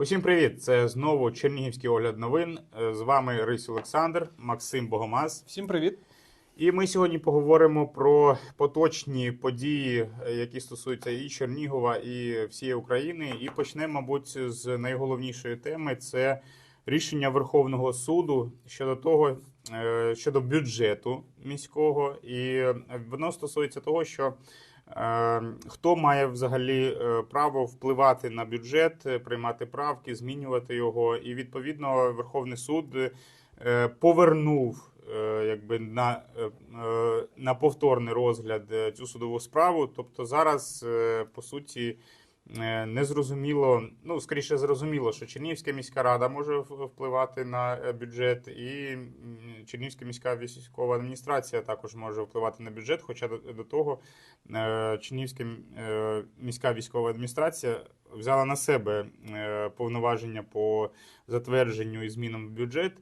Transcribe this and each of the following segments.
Усім привіт! Це знову Чернігівський огляд новин. Е, З вами Рись Олександр, Максим Богомаз. Всім привіт. І ми сьогодні поговоримо про поточні події, е, які стосуються і Чернігова, і всієї України. І почнемо, мабуть, з найголовнішої теми: це рішення Верховного суду щодо того, е, щодо бюджету міського, і воно стосується того, що хто має взагалі е, право впливати на бюджет, е, приймати правки, змінювати його. І відповідно Верховний суд е, повернув якби на, на повторний розгляд цю судову справу. Тобто зараз, по суті, незрозуміло, ну скоріше зрозуміло, що Чернігівська міська рада може впливати на е, бюджет, і Чернігівська міська військова адміністрація також може впливати на бюджет. Хоча до, того е, Чернігівська е, міська військова адміністрація взяла на себе е, повноваження по затвердженню і змінам в бюджет.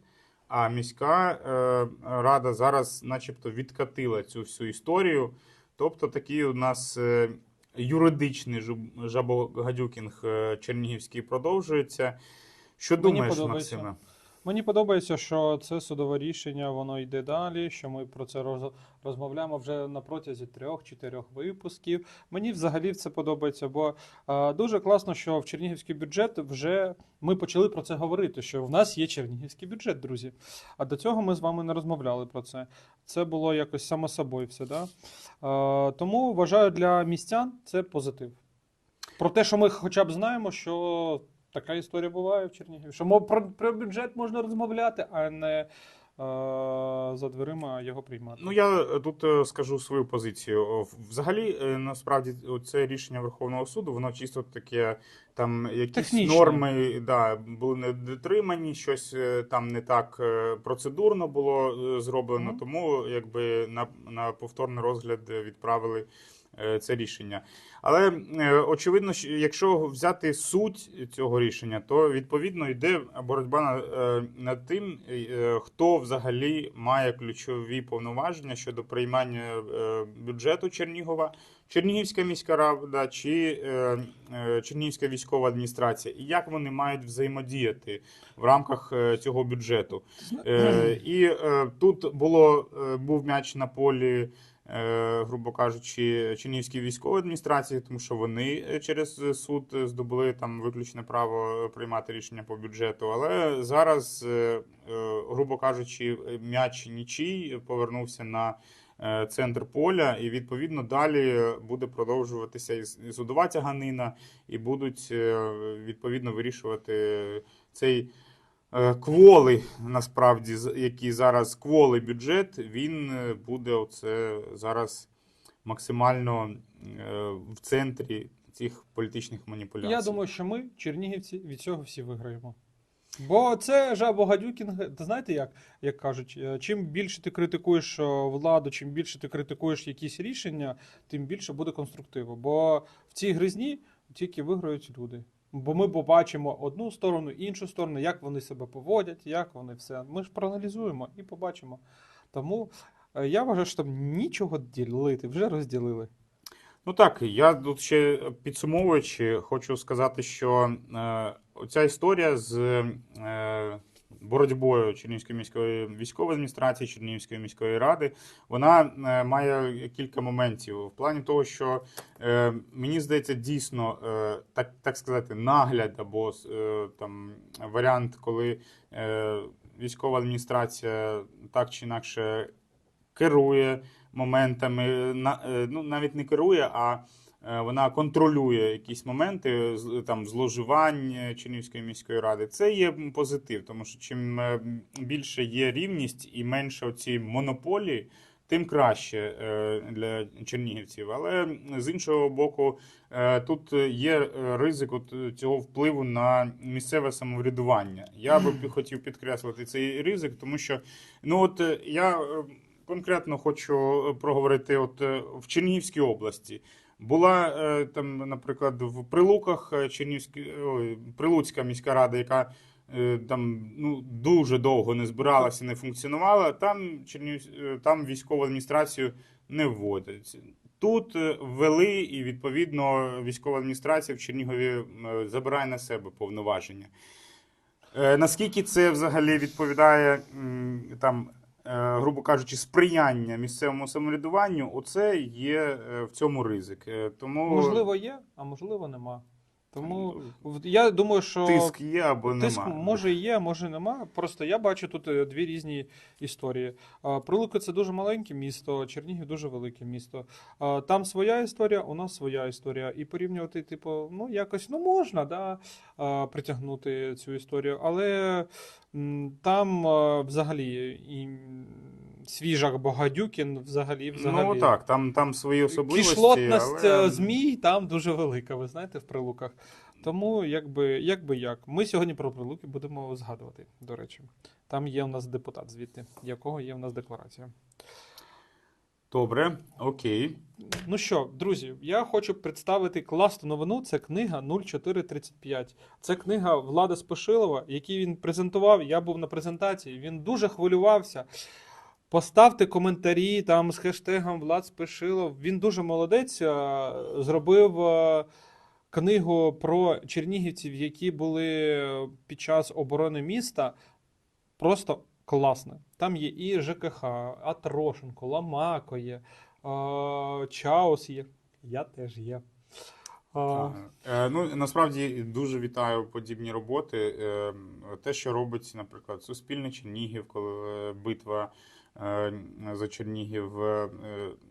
А міська е, рада зараз, начебто, відкатила цю всю історію. Тобто, такий у нас е, юридичний жабогадюкінг е, чернігівський продовжується. Що Мені думаєш, подобається. Максиме? Мені подобається, що це судове рішення, воно йде далі, що ми про це роз- розмовляємо вже на протязі трьох-чотирьох випусків. Мені взагалі це подобається, бо е, дуже класно, що в чернігівський бюджет вже ми почали про це говорити. Що в нас є чернігівський бюджет, друзі. А до цього ми з вами не розмовляли про це. Це було якось само собою все. Да? Е, тому вважаю для містян це позитив. Про те, що ми хоча б знаємо, що така історія буває в Чернігові. Що мов, про, про бюджет можна розмовляти, а не е, за дверима його приймати. Ну я е, тут е, скажу свою позицію. Взагалі, насправді, це рішення Верховного суду, воно чисто таке, там якісь Технічне. норми да, були не дотримані, щось там не так процедурно було зроблено, Мгм. тому якби на, на повторний розгляд відправили це рішення. Але е, очевидно, що якщо взяти суть цього рішення, то відповідно йде боротьба е, над тим, е, хто взагалі має ключові повноваження щодо приймання е, бюджету Чернігова, Чернігівська міська рада чи е, е, Чернігівська військова адміністрація, і як вони мають взаємодіяти в рамках е, цього бюджету. Е, І е, тут було е, був м'яч на полі. Е, Грубо кажучи, Чернігівській військовій адміністрації, тому що вони е, через суд здобули там виключне право приймати рішення по бюджету. Але зараз, е, грубо кажучи, м'яч нічий повернувся на центр поля, і відповідно далі буде продовжуватися і судова тяганина, і будуть відповідно вирішувати цей е, кволий, насправді, який зараз кволий бюджет, він е, буде оце зараз максимально е, в центрі цих політичних маніпуляцій. Я думаю, що ми, чернігівці, від цього всі виграємо. Бо це жабогадюкінг, та знаєте як, як кажуть, чим більше ти критикуєш владу, чим більше ти критикуєш якісь рішення, тим більше буде конструктиву. Бо в цій гризні тільки виграють люди. Бо ми побачимо одну сторону, іншу сторону, як вони себе поводять, як вони все. Ми ж проаналізуємо і побачимо. Тому е, я вважаю, що там нічого ділити, вже розділили. Ну так, я тут ще підсумовуючи, хочу сказати, що е, оця історія з е, боротьбою Чернігівської міської військової адміністрації, Чернігівської міської ради, вона е, має кілька моментів. В плані того, що е, мені здається, дійсно е, так, так сказати, нагляд або там варіант, коли військова адміністрація так чи інакше керує моментами, ну, навіть не керує, а вона контролює якісь моменти там зловживань е, Чернігівської міської ради. Це є позитив, тому що чим е, більше є рівність і менше оці монополії, тим краще е, для чернігівців. Але з іншого боку, е, тут є е, ризик цього впливу на місцеве самоврядування. Я би хотів підкреслити цей ризик, тому що ну от е, я е, конкретно хочу проговорити от е, в Чернігівській області. Була е, там, наприклад, в Прилуках е, Прилуцька міська рада, яка е, там ну, дуже довго не збиралася, не функціонувала. Там Чернігів, е, там військову адміністрацію не вводять. тут ввели, і відповідно військова адміністрація в Чернігові забирає на себе повноваження. Наскільки це взагалі відповідає там, грубо кажучи, сприяння місцевому самоврядуванню, оце є е, в цьому ризик. Е, Тому Можливо, є, а можливо, нема. Тому я думаю, що тиск є або Тиск нема. може є, може нема. Просто я бачу тут е, дві різні історії. Прилуки це дуже маленьке місто, Чернігів дуже велике місто. Там своя історія, у нас своя історія. І порівнювати, типу, ну якось ну можна да, притягнути цю історію, але там взагалі і м, свіжак Богадюкін взагалі взагалі. Ну так, там, там свої особливості. Кішлотність але... е, змій там дуже велика, ви знаєте, в прилуках. Тому якби, якби як. Ми сьогодні про прилуки будемо згадувати, до речі. Там є у нас депутат звідти, якого є у нас декларація. Добре, окей. Ну що, друзі, я хочу представити класну новину. Це книга 0435. Це книга Влада Спешилова, який він презентував. Я був на презентації. Він дуже хвилювався. Поставте коментарі там з хештегом Влад Спешилов. Він дуже молодець. Зробив книгу про чернігівців, які були під час оборони міста. Просто класне. Там є і ЖКХ, Атрошенко, Ламако є, е, є. Я теж є. Е, Е, Ну, насправді дуже вітаю подібні роботи. Е, Те, що робить, наприклад, Суспільне Чернігів, коли е, битва е, за Чернігів. е,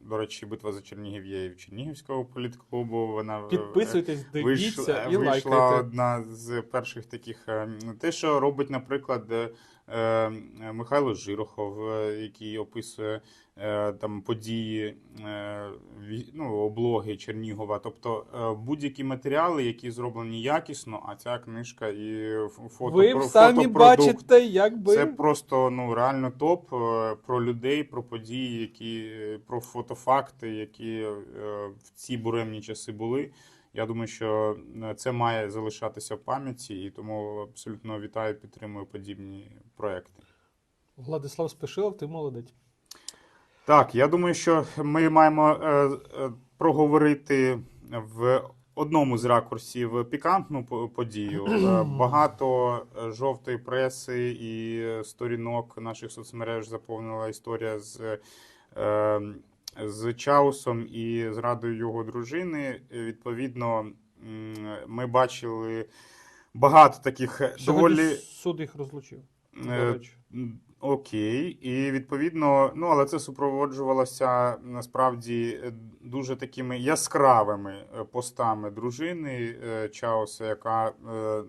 До речі, битва за Чернігів є і в Чернігівського політклубу. Вона е, Підписуйтесь, дивіться вийшла, і вийшла лайкайте. одна з перших таких. е, Те, що робить, наприклад, Михайло Жирохов, е, який описує е, там події, е, ну, облоги Чернігова. Тобто е, будь-які матеріали, які зроблені якісно, а ця книжка і фото Ви про- самі фотопродукт. бачите, якби. Це просто ну реально топ е, про людей, про події, які е, про фотофакти, які е, в ці буремні часи були. Я думаю, що е, це має залишатися в пам'яті, і тому абсолютно вітаю, підтримую подібні проекти. Владислав Спешилов, ти молодець. Так, я думаю, що ми маємо е, е, проговорити в одному з ракурсів пікантну подію. Багато жовтої преси і сторінок наших соцмереж заповнила історія з, з Чаусом і зрадою його дружини. Е, Відповідно, ми бачили багато таких доволі. суд їх розлучив. Е, Окей, і відповідно, ну але це супроводжувалося насправді е, дуже такими яскравими постами дружини Чауса, яка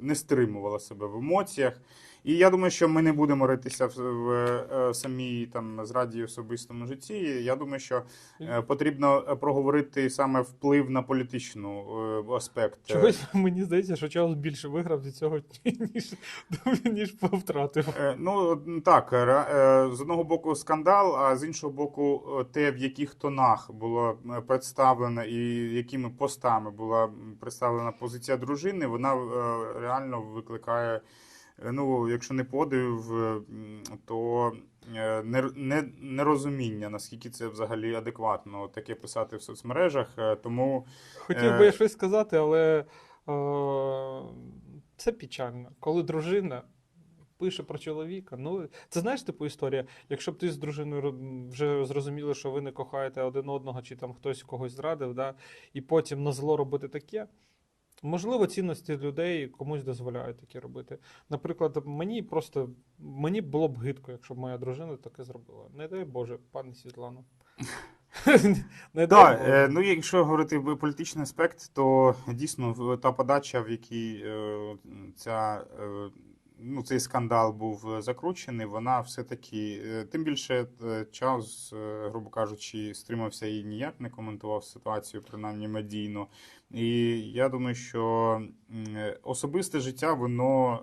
не стримувала себе в емоціях. І я думаю, що ми не будемо ритися в, в е, самій там зраді особистому житті. Я думаю, що е, потрібно проговорити саме вплив на політичну е, аспект. е, Чогось мені здається, що Чаус більше виграв від цього, ніж, ніж втратив. Е, Ну так, е, з одного боку скандал, а з іншого боку, е, те, в яких тонах було представлено і якими постами була представлена позиція дружини, вона е, реально викликає. Е, Ну, якщо не подив, е, то е, не- не- нерозуміння, наскільки це взагалі адекватно таке писати в соцмережах. Е, Тому Хотів би я щось сказати, але е, це печально. Коли дружина пише про чоловіка, ну це знаєш типу історія. Якщо б ти з дружиною вже зрозуміли, що ви не кохаєте один одного, чи там хтось когось зрадив, да, і потім на зло робити таке. Можливо, цінності людей комусь дозволяють таке робити. Наприклад, мені просто мені було б гидко, якщо б моя дружина таке зробила. Не дай Боже, пане Світлано. Так, е, ну якщо говорити в політичний аспект, то дійсно та подача, в якій е, ця, е, ну, цей скандал був е, закручений, вона все-таки, е, тим більше Чаус, е, грубо кажучи, стримався і ніяк не коментував ситуацію, принаймні медійно. І я думаю, що особисте життя, воно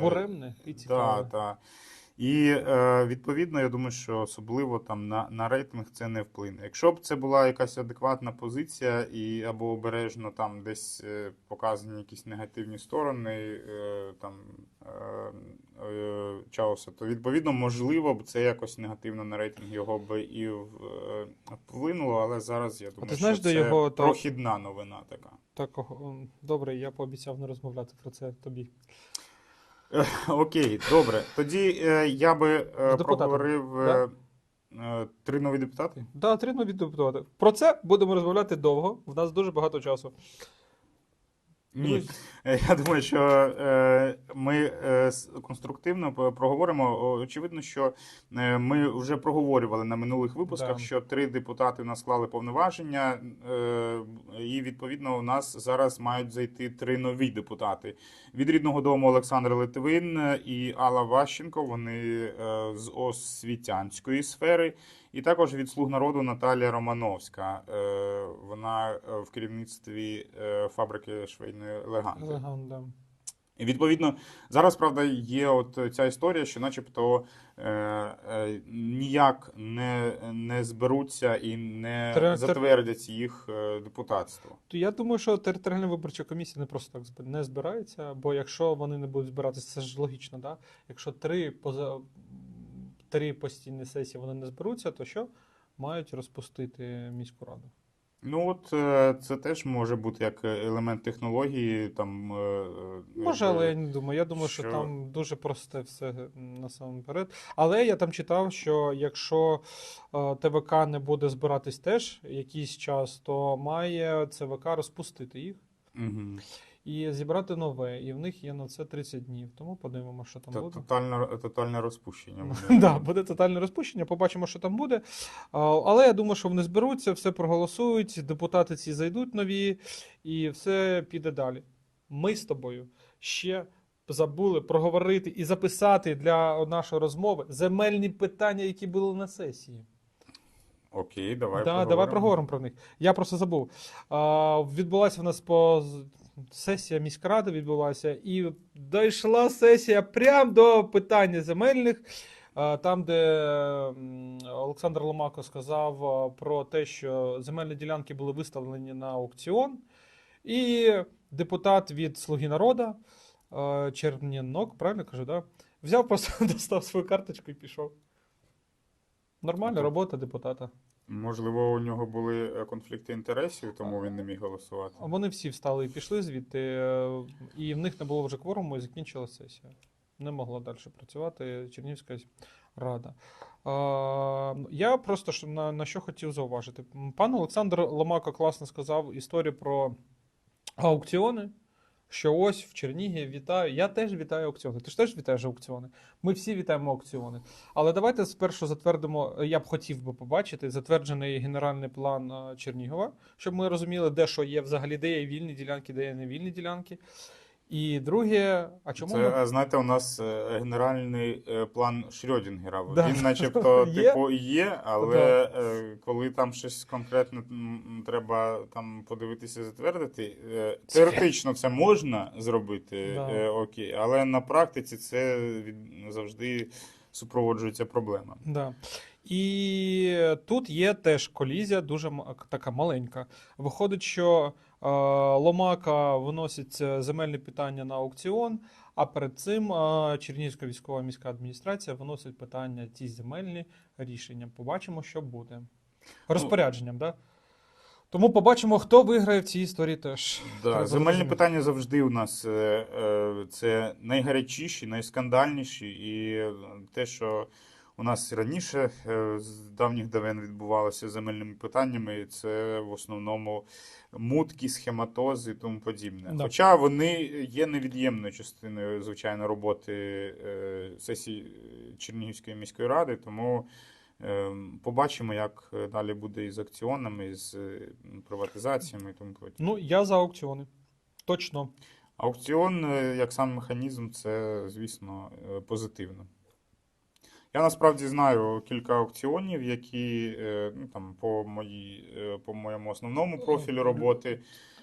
Буремне і цікаве. Да, так. І е, відповідно, я думаю, що особливо там на, на рейтинг це не вплине. Якщо б це була якась адекватна позиція, і або обережно там десь е, показані якісь негативні сторони, е, там Чауса, то відповідно, можливо, б це якось негативно на рейтинг його би і вплинуло, але зараз я думаю, знаєш, що це його та- прохідна новина така. Так, добре, я пообіцяв не розмовляти про це тобі. Окей, добре. Тоді е, я би е, депутатами, проговорив е, е, три нові депутати. Да, три нові депутати. Про це будемо розмовляти довго. В нас дуже багато часу. Ні, Я думаю, що е, ми е, конструктивно проговоримо. Очевидно, що е, ми вже проговорювали на минулих випусках, Да. що три депутати у нас склали повноваження, е, і відповідно у нас зараз мають зайти три нові депутати. Від рідного дому Олександр Литвин е, і Алла Ващенко. Вони е, з освітянської сфери. І також від слуг народу Наталія Романовська. Е, Вона е, в керівництві е, фабрики швейної леганти. Легенда. І відповідно, зараз правда є от ця історія, що, начебто, е, е, ніяк не, не зберуться і не Тре- затвердять їх е, депутатство. То я думаю, що територіальна виборча комісія не просто так не збирається, бо якщо вони не будуть збиратися, це ж логічно, да? Якщо три поза три постійні сесії вони не зберуться, то що? Мають розпустити міську раду. Ну от е, це теж може бути як елемент технології. Там е, е, Може, але я не думаю. Я думаю, що, що- там дуже просте все насамперед. Але я там читав, що якщо е, ТВК не буде збиратись теж якийсь час, то має ЦВК розпустити їх Мгм. І зібрати нове. І в них є на це 30 днів. Тому подивимося, що там Та- буде. Тотальне, тотальне розпущення. Да, буде тотальне розпущення, побачимо, що там буде. Але я думаю, що вони зберуться, все проголосують, депутати ці зайдуть нові, і все піде далі. Ми з тобою ще забули проговорити і записати для нашої розмови земельні питання, які були на сесії. Окей, давай да, проговоримо. давай проговоримо про них. Я просто забув. А, відбулася в нас по сесія міськради відбулася, і дійшла сесія прямо до питання земельних. Там, де Олександр Ломако сказав про те, що земельні ділянки були виставлені на аукціон, і депутат від Слуги народу, Чернінок, правильно кажу, да? взяв просто достав свою карточку і пішов. Нормальна робота депутата. Можливо, у нього були е, конфлікти інтересів, тому він не міг голосувати. Вони всі встали і пішли звідти, е, і в них не було вже кворуму, і закінчилася сесія. Не могла далі працювати Чернівська рада. Я просто на, на що хотів зауважити. Пан Олександр Ломако класно сказав історію про аукціони. Що ось в Чернігі вітаю. Я теж вітаю аукціони. Ти ж теж вітаєш аукціони. Ми всі вітаємо аукціони. Але давайте спершу затвердимо. Я б хотів би побачити затверджений генеральний план е, Чернігова, щоб ми розуміли, де що є взагалі, де є вільні ділянки, де є невільні ділянки. І друге, а чому Це, ми... е, знаєте, у нас е, генеральний е, план Шрёдінгера. Да. Він начебто Є? типу є, але е, коли там щось конкретне треба там подивитися, затвердити, теоретично це можна зробити, Да. окей, але на практиці це завжди супроводжується проблема. Да. І тут є теж колізія, дуже така маленька. Виходить, що Ломака виносить е, земельні питання на аукціон, а перед цим е, Чернігівська військова міська адміністрація виносить питання ці земельні рішення. Побачимо, що буде. Розпорядженням, да? Тому побачимо, хто виграє в цій історії теж. Да, земельні питання завжди у нас е, це найгарячіші, найскандальніші, і те, що у нас раніше е, з давніх давен відбувалося земельними питаннями, і це в основному мутки, схематози і тому подібне. Да. Хоча вони є невід'ємною частиною, звичайно, роботи е, сесії Чернігівської міської ради, тому. е, Побачимо, як е, далі буде із акціонами, з е, приватизаціями і тому подібне. Ну, я за аукціони. Точно. Аукціон е, як сам механізм, це, звісно, е, позитивно. Я насправді знаю кілька аукціонів, які е, ну, там, по, моїй, е, по моєму основному профілю роботи.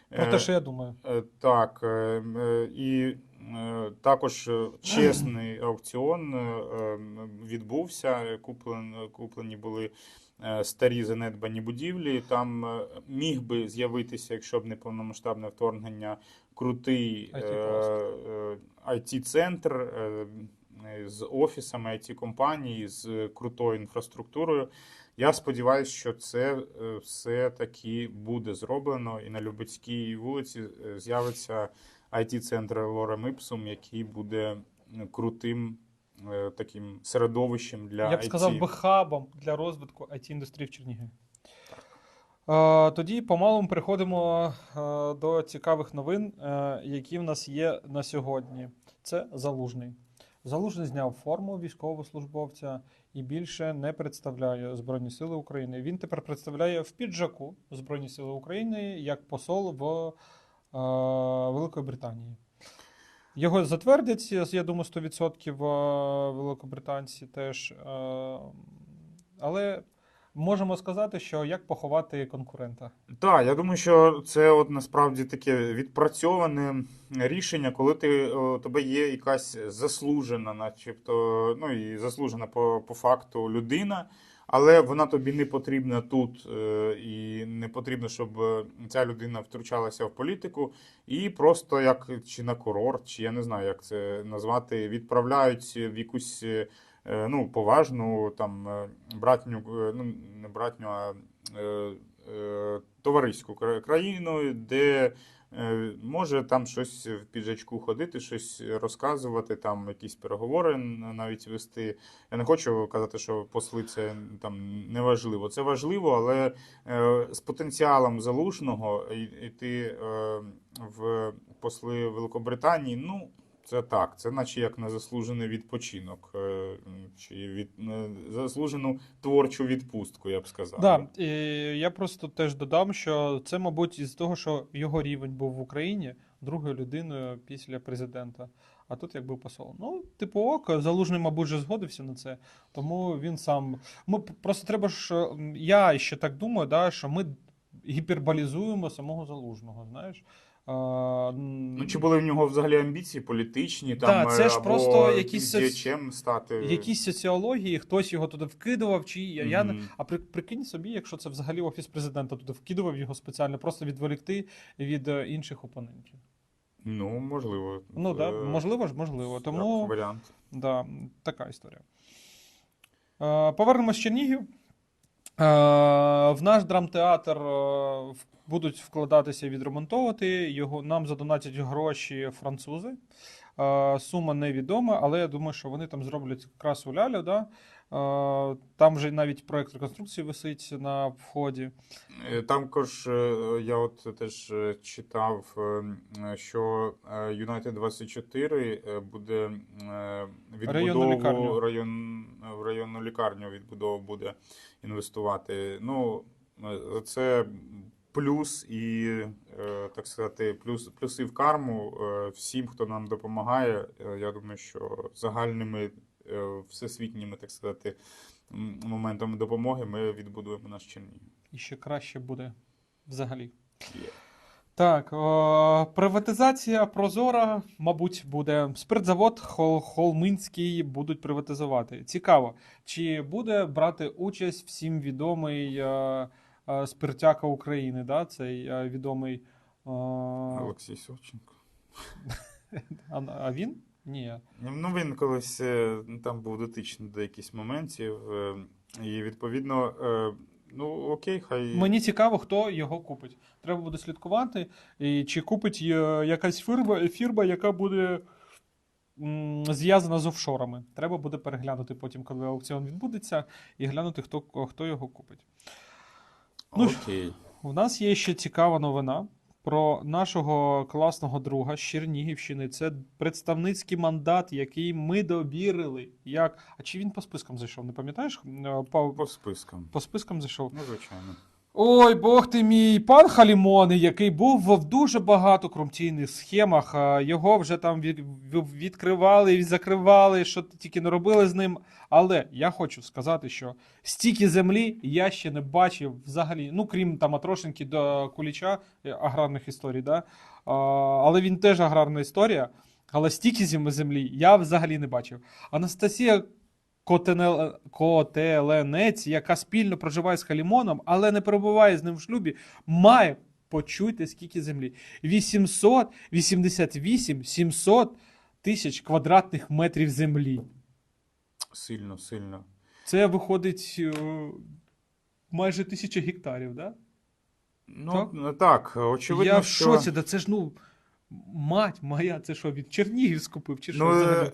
Про Е, те, що я думаю. Е, Так, е, е, і е, також е, чесний аукціон е, е, відбувся. Куплені були е, старі занедбані будівлі. Там е, міг би з'явитися, якщо б не повномасштабне вторгнення, крутий IT-кластер. IT-центр. Е, з офісами it компаній з крутою інфраструктурою. Я сподіваюся, що це е, все таки буде зроблено, і на Любецькій вулиці е, з'явиться it центр Лорем Іпсум, який буде е, крутим е, таким середовищем для Я б сказав IT. би хабом для розвитку it індустрії в Чернігові. Е, Тоді помалу переходимо е, до цікавих новин, е, які в нас є на сьогодні. Це Залужний. Залужний зняв форму військовослужбовця і більше не представляє Збройні Сили України. Він тепер представляє в піджаку Збройні Сили України як посол в е, Великої Британії. Його затвердять, я думаю, 100% е, великобританці теж. е, Але можемо сказати, що як поховати конкурента. Так, я думаю, що це от насправді таке відпрацьоване рішення, коли ти у тебе є якась заслужена, начебто, ну і заслужена по, по факту людина, але вона тобі не потрібна тут, е, і не потрібно, щоб е, ця людина втручалася в політику, і просто як чи на курорт, чи я не знаю, як це назвати, відправляють в якусь. Е, Ну, поважну там е, братню, е, ну не братню, а товариську країну, де може там щось в піджачку ходити, щось розказувати, там якісь переговори навіть вести. Я не хочу казати, що посли це там не важливо. Це важливо, але з потенціалом залужного йти в посли Великобританії, ну. Це так, це наче як на заслужений відпочинок, е, чи від е, заслужену творчу відпустку, я б сказав. Да, і я просто теж додам, що це, мабуть, із того, що його рівень був в Україні другою людиною після президента. А тут якби посол. Ну, типу, ок, залужний, мабуть, вже згодився на це. Тому він сам. Ми просто треба ж. м, Я ще так думаю, да, що ми гіперболізуємо самого залужного, знаєш. А, Ну, чи були в нього взагалі амбіції політичні, Да, це е, ж або просто якісь діячем стати? якісь соціології, хтось його туди вкидував, чи я, я не Мгм. А при, прикинь собі, якщо це взагалі офіс президента туди вкидував його спеціально, просто відволікти від е, інших опонентів. Ну, можливо. Ну да, Е, можливо ж, можливо. Тому варіант. да, така історія. Е, повернемось в Чернігів. Е, в наш драмтеатр е, будуть вкладатися відремонтовувати. Його нам задонатять гроші французи. Е, сума невідома, але я думаю, що вони там зроблять красу лялю. Да? Е, там вже навіть проект реконструкції висить на вході. Е, Також е, я от теж читав, що United 24 е, буде е, Районну лікарню. район, в районну лікарню відбудову буде інвестувати. Ну, це плюс і, так сказати, плюс, плюси в карму всім, хто нам допомагає. Я думаю, що загальними всесвітніми, так сказати, моментами допомоги ми відбудуємо наш Чернігів. І ще краще буде взагалі. Є. Так, о, приватизація Прозора, мабуть, буде. Спиртзавод Хол, Холминський будуть приватизувати. Цікаво, чи буде брати участь всім відомий е, е, спиртяка України, да? цей е, відомий. е, Олексій Савченко. а, а він? Ні. Ну, він колись е, там був дотичний до якихось моментів. е, І відповідно, е, ну окей, хай. Мені цікаво, хто його купить. Треба буде слідкувати, і чи купить якась фірма, фірма, яка буде зв'язана з офшорами. Треба буде переглянути потім, коли аукціон відбудеться, і глянути, хто, хто його купить. ну, Окей. У нас є ще цікава новина про нашого класного друга з Чернігівщини. Це представницький мандат, який ми добірили. Як... А чи він по спискам зайшов? Не пам'ятаєш? Е, По, По спискам. по спискам зайшов. Ну, звичайно. Ой, Бог ти мій, пан Халімони, який був в дуже багато корупційних схемах. Його вже там відкривали і закривали, що тільки не робили з ним. Але я хочу сказати, що стільки землі я ще не бачив взагалі. Ну, крім там Атрошенки до Куліча, е, аграрних історій, да? але він теж аграрна історія. Але стільки землі я взагалі не бачив. Анастасія Котенел- Котеленець, яка спільно проживає з Халімоном, але не перебуває з ним в шлюбі, має почуйте, скільки землі. 888 700 тисяч квадратних метрів землі. Сильно, сильно. Це виходить е, майже тисяча гектарів, да? Ну так, очевидно, Я в що... шоці, да це ж ну. Мать моя, це що, він Чернігів скупив, чи що Ну, взагалі? е,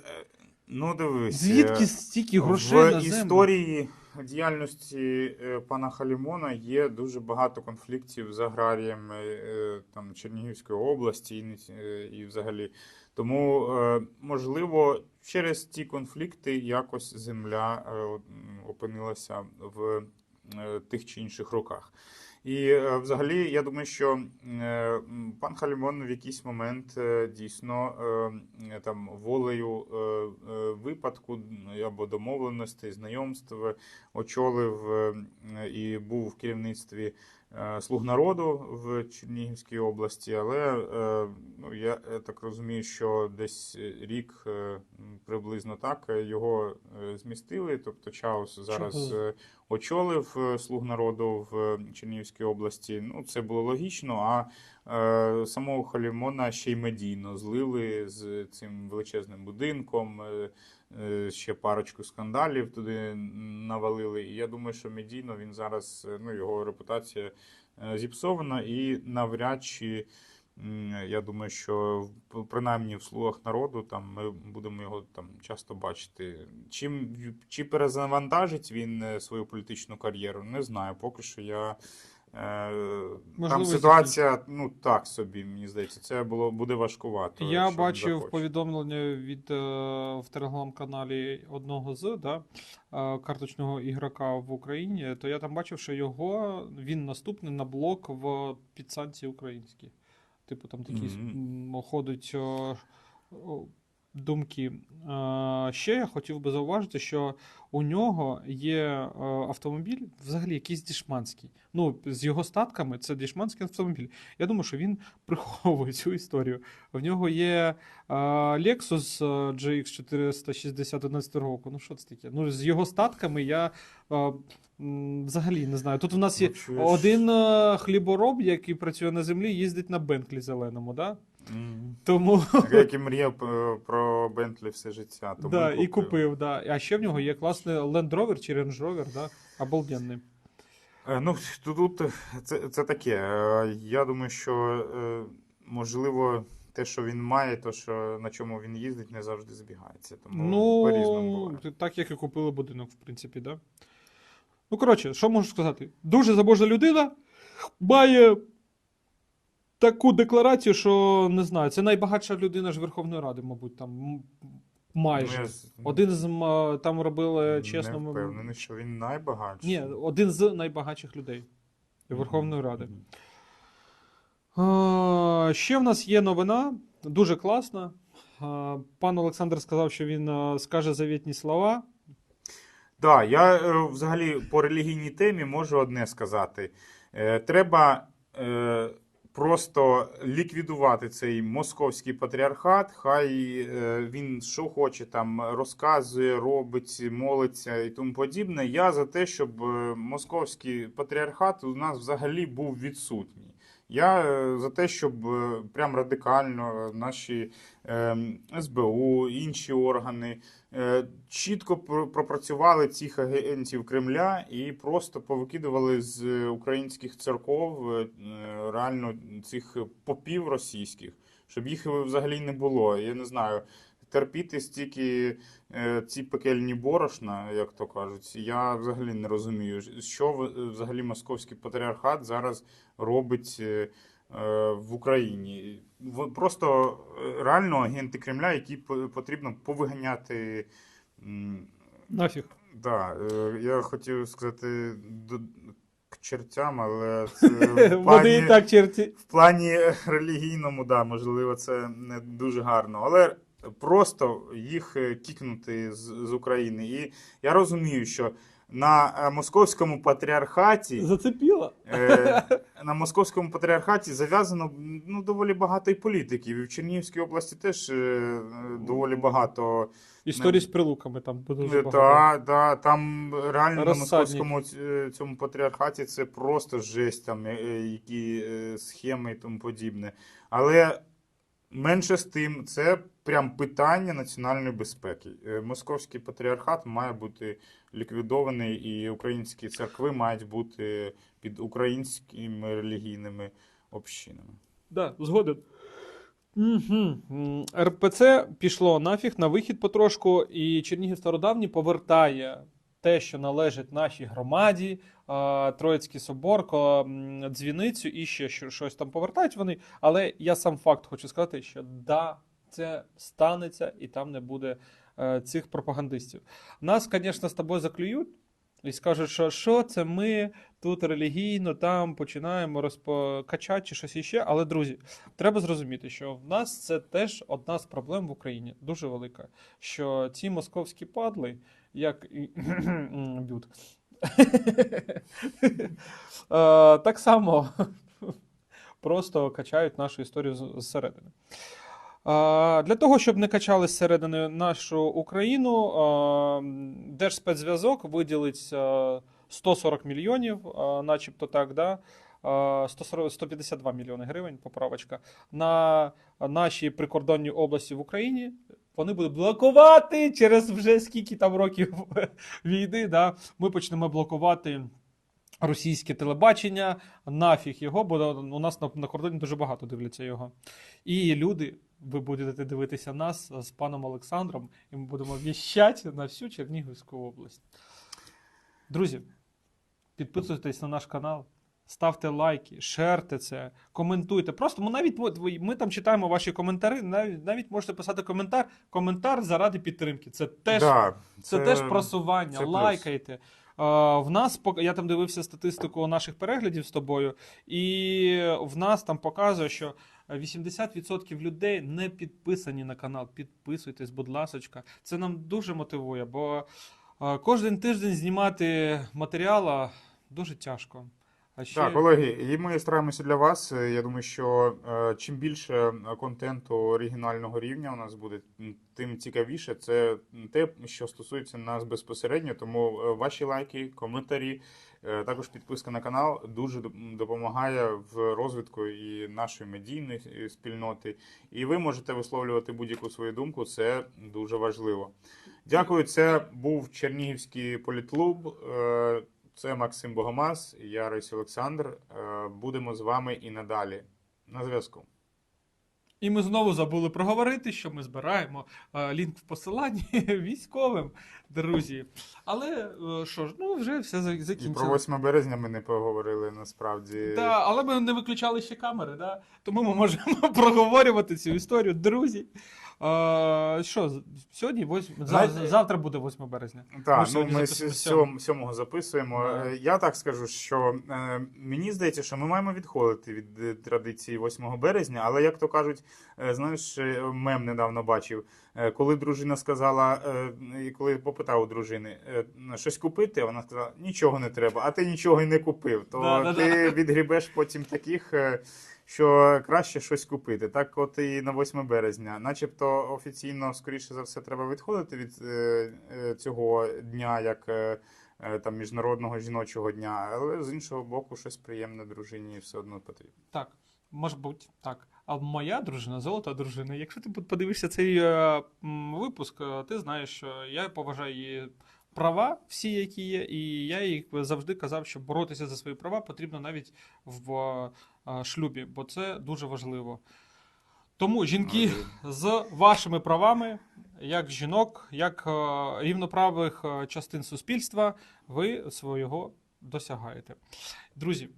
ну дивись. Звідки е, стільки грошей в на землю? історії діяльності е, пана Халімона є дуже багато конфліктів з аграріями е, там, Чернігівської області і, і взагалі. Тому, можливо, через ті конфлікти якось земля опинилася в тих чи інших руках. І е, взагалі, я думаю, що е, пан Халімон в якийсь момент е, дійсно там волею випадку або домовленостей, знайомств очолив і був в керівництві слуг народу в Чернігівській області, але е, ну, я е, так розумію, що десь рік е, приблизно так е, його е, змістили. Тобто Чаус зараз Чого? е, очолив е, слуг народу в Чернігівській області. Ну, це було логічно. А е, самого Халімона ще й медійно злили з цим величезним будинком. Е, Ще парочку скандалів туди навалили. І я думаю, що медійно він зараз, е, ну, його репутація е, зіпсована, і навряд чи, я думаю, що принаймні в слугах народу там ми будемо його там часто бачити. Чим чи перезавантажить він свою політичну кар'єру, не знаю. Поки що я. Е, Можливо, Там ситуація, ну так собі, мені здається, це було буде важкувато. Я бачив захоче. повідомлення від е, в телеграм-каналі одного з да, е, карточного ігрока в Україні. То я там бачив, що його він наступний на блок в підсанкції українські. Типу там такі ходять е, о, думки. Е, Ще я хотів би зауважити, що у нього є е, автомобіль, взагалі якийсь дішманський. Ну, з його статками це дішманський автомобіль. Я думаю, що він приховує цю історію. В нього є е, Lexus GX 460 11 року. Ну, що це таке? Ну, з його статками я взагалі не знаю. Тут у нас є Ну, один хлібороб, який працює на землі, їздить на Бентлі зеленому, да? Мгм. Тому Так, Як і мріяв е, про Бентлі все життя. Тому да, і купив. Да. А ще в нього є класний Land Rover чи Range Rover, да? обалденний. Е, Ну, тут тут це, це таке. Е, Я думаю, що е, можливо те, що він має, то що на чому він їздить, не завжди збігається. Тому Ну, буває. так як і купили будинок, в принципі, да. Ну, коротше, що можу сказати? Дуже заможна людина має таку декларацію, що не знаю, це найбагатша людина ж Верховної Ради, мабуть, там майже. Ну, Один з м, там робили не чесно. м, впевнений, що він найбагатший. Ні, один з найбагатших людей Верховної Ради. Мгм. А, ще в нас є новина, дуже класна. А, Пан Олександр сказав, що він а, скаже завітні слова. Да, я е, взагалі по релігійній темі можу одне сказати. Е, Треба е, просто ліквідувати цей московський патріархат. Хай е, він що хоче там розказує, робить, молиться і тому подібне. Я за те, щоб е, московський патріархат у нас взагалі був відсутній. Я е, за те, щоб е, прям радикально наші е, СБУ, інші органи е, чітко пропрацювали цих агентів Кремля і просто повикидували з е, українських церков е, реально цих попів російських, щоб їх взагалі не було. Я не знаю. Терпіти стільки е, ці пекельні борошна, як то кажуть, я взагалі не розумію, що взагалі московський патріархат зараз робить е, е, в Україні. Просто е, реально агенти Кремля, які по- потрібно повиганяти. Нафіг. Да, е, я хотів сказати до, к чертям, але це в плані, так черті. в плані релігійному, да, можливо, це не дуже гарно. Але просто їх е, кікнути з, з України. І я розумію, що на е, московському патріархаті. Зацепіло. Е, на московському патріархаті зав'язано ну, доволі багато і політиків. І в Чернігівській області теж е, доволі багато. Історії з прилуками там дуже багато. Та, та, там реально на московському е, цьому патріархаті це просто жесть, там, які схеми і тому подібне. Але Менше з тим, це прям питання національної безпеки. Е, Московський патріархат має бути ліквідований, і українські церкви мають бути під українськими релігійними общинами. Да, згоден. Угу. РПЦ пішло нафіг на вихід потрошку, і Чернігів Стародавній повертає те, що належить нашій громаді, Троїцький собор, дзвіницю і ще щось там повертають вони. Але я сам факт хочу сказати, що да, це станеться, і там не буде е, цих пропагандистів. Нас, звісно, з тобою заклюють. І скажуть, що що це ми тут релігійно там починаємо розпокачати чи щось іще. Але, друзі, треба зрозуміти, що в нас це теж одна з проблем в Україні, дуже велика. Що ці московські падли, як б'ют, Е, так само просто качають нашу історію зсередини. Для того, щоб не качали зсередини нашу Україну, Держспецзв'язок виділить 140 мільйонів, начебто так, да? А, 140, 152 мільйони гривень, поправочка, на наші прикордонні області в Україні. Вони будуть блокувати через вже скільки там років війни. Да? Ми почнемо блокувати російське телебачення, нафіг його, бо у нас на, на кордоні дуже багато дивляться його. І люди, ви будете дивитися нас з паном Олександром, і ми будемо віщати на всю Чернігівську область. Друзі, підписуйтесь на наш канал, ставте лайки, шерте це, коментуйте. Просто ми навіть ми там читаємо ваші коментарі, навіть, навіть можете писати коментар, коментар заради підтримки. Це теж Да, це, теж просування. це. Лайкайте. А, в нас я там дивився статистику наших переглядів з тобою, і в нас там показує, що 80% людей не підписані на канал. Підписуйтесь, будь ласочка. Це нам дуже мотивує, бо а, кожен тиждень знімати матеріала дуже тяжко. А ще Так, колеги, і ми стараємося для вас. Я думаю, що е, чим більше е, контенту оригінального рівня у нас буде, тим цікавіше. Це те, що стосується нас безпосередньо. Тому е, ваші лайки, коментарі, е, також підписка на канал дуже допомагає в розвитку і нашої медійної е, спільноти. І ви можете висловлювати будь-яку свою думку. Це дуже важливо. Дякую. Це був Чернігівський політлуб. Е, Це Максим Богомаз, я Рись Олександр. Е, Будемо з вами і надалі. На зв'язку. І ми знову забули проговорити, що ми збираємо е, лінк в посиланні військовим, друзі. Але е, що ж, ну вже все за- І про 8 березня ми не поговорили насправді. Да, але ми не виключали ще камери, да? тому ми можемо проговорювати цю історію. Друзі. Е, що, сьогодні 8, Знаєте- завтра буде 8 березня. Ми Так, ну ми записуємо з сьомого. сьом- сьомого записуємо. Да. Е, Я так скажу, що е, мені здається, що ми маємо відходити від е, традиції 8 березня, але як то кажуть, е, знаєш, е, мем недавно бачив, е, коли дружина сказала, е, коли попитав у дружини е, щось купити, вона сказала, нічого не треба, а ти нічого і не купив. То Да-да-да. ти відгрібеш потім таких. е, Що краще щось купити, так от і на 8 березня, начебто офіційно, скоріше за все, треба відходити від е, е, цього дня, як е, там міжнародного жіночого дня, але з іншого боку, щось приємне дружині все одно потрібно. Так, може бути, так. А моя дружина, золота дружина. Якщо ти подивишся цей випуск, ти знаєш, що я поважаю її права, всі, які є, і я їй завжди казав, що боротися за свої права потрібно навіть в шлюбі, бо це дуже важливо. Тому жінки з вашими правами, як жінок, як е, рівноправих е, частин суспільства, ви свого досягаєте. Друзі,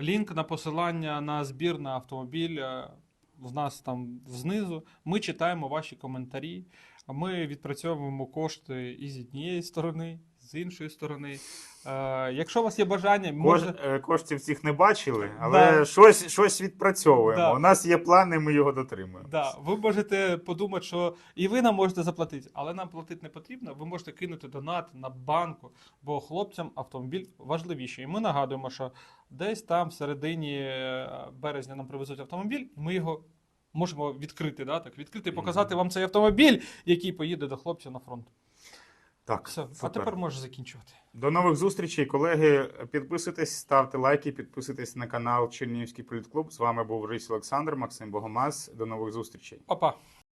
лінк на посилання на збір на автомобіль е, в нас там знизу. Ми читаємо ваші коментарі. Ми відпрацьовуємо кошти і з однієї сторони, з іншої сторони. Е, якщо у вас є бажання, можете. е, коштів цих не бачили, але Да. щось, щось відпрацьовуємо. Да. У нас є плани, ми його дотримуємо. Да, ви можете подумати, що і ви нам можете заплатити, але нам платити не потрібно. Ви можете кинути донат на банку, бо хлопцям автомобіль важливіший. І ми нагадуємо, що десь там в середині е, березня нам привезуть автомобіль, ми його можемо відкрити, да, так, відкрити і показати вам цей автомобіль, який поїде до хлопців на фронт. Так, Все, а супер. тепер можеш закінчувати. До нових зустрічей, колеги. Підписуйтесь, ставте лайки, підписуйтесь на канал Чернігівський політклуб. З вами був Рись Олександр, Максим Богомаз. До нових зустрічей. Па-па.